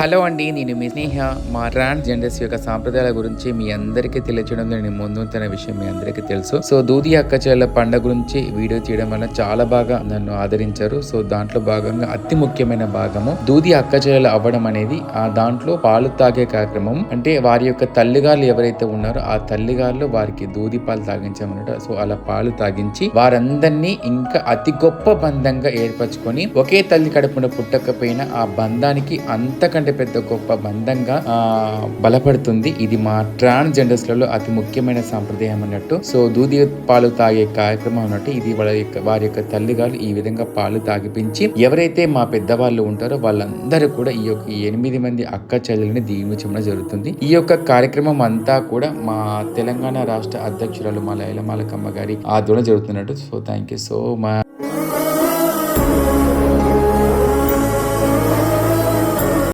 Hello అండి నేను మీ స్నేహ మా ట్రాన్స్ జెండర్స్ యొక్క సాంప్రదాయాల గురించి మీ అందరికీ తెలియచేయడం నేను ముందుంటున్న విషయం మీ అందరికీ తెలుసు. సో దూది అక్కచెల్ల పండుగ గురించి వీడియో చేయడం వల్ల చాలా బాగా నన్ను ఆదరించారు. సో దాంట్లో భాగంగా అతి ముఖ్యమైన భాగము దూది అక్కచెల్లెలు అవ్వడం అనేది. ఆ దాంట్లో పాలు తాగే కార్యక్రమం. అంటే వారి యొక్క తల్లిగాళ్ళు ఎవరైతే ఉన్నారో ఆ తల్లిగాళ్ళు వారికి దూది పాలు తాగించామన్నట సో అలా పాలు తాగించి వారందరినీ ఇంకా అతి గొప్ప బంధంగా ఏర్పరచుకొని ఒకే తల్లి కడుపున పుట్టకపోయినా ఆ బంధానికి అంతకంటే పెద్ద గొప్ప బంధంగా బలపడుతుంది. ఇది మా ట్రాన్స్ జెండర్స్లలో అతి ముఖ్యమైన సాంప్రదాయం అన్నట్టు. సో దూది పాలు తాగే కార్యక్రమం అన్నట్టు ఇది వాళ్ళ యొక్క వారి యొక్క తల్లిగారు ఈ విధంగా పాలు తాగిపించి ఎవరైతే మా పెద్దవాళ్ళు ఉంటారో వాళ్ళందరూ కూడా ఈ యొక్క ఎనిమిది మంది అక్క చెల్లెల్ని దీవించడం జరుగుతుంది. ఈ యొక్క కార్యక్రమం అంతా కూడా మా తెలంగాణ రాష్ట్ర అధ్యక్షురాలు మా లైలమాలకమ్మ గారి ఆధ్వర్యంలో జరుగుతున్నట్టు. So thank you so much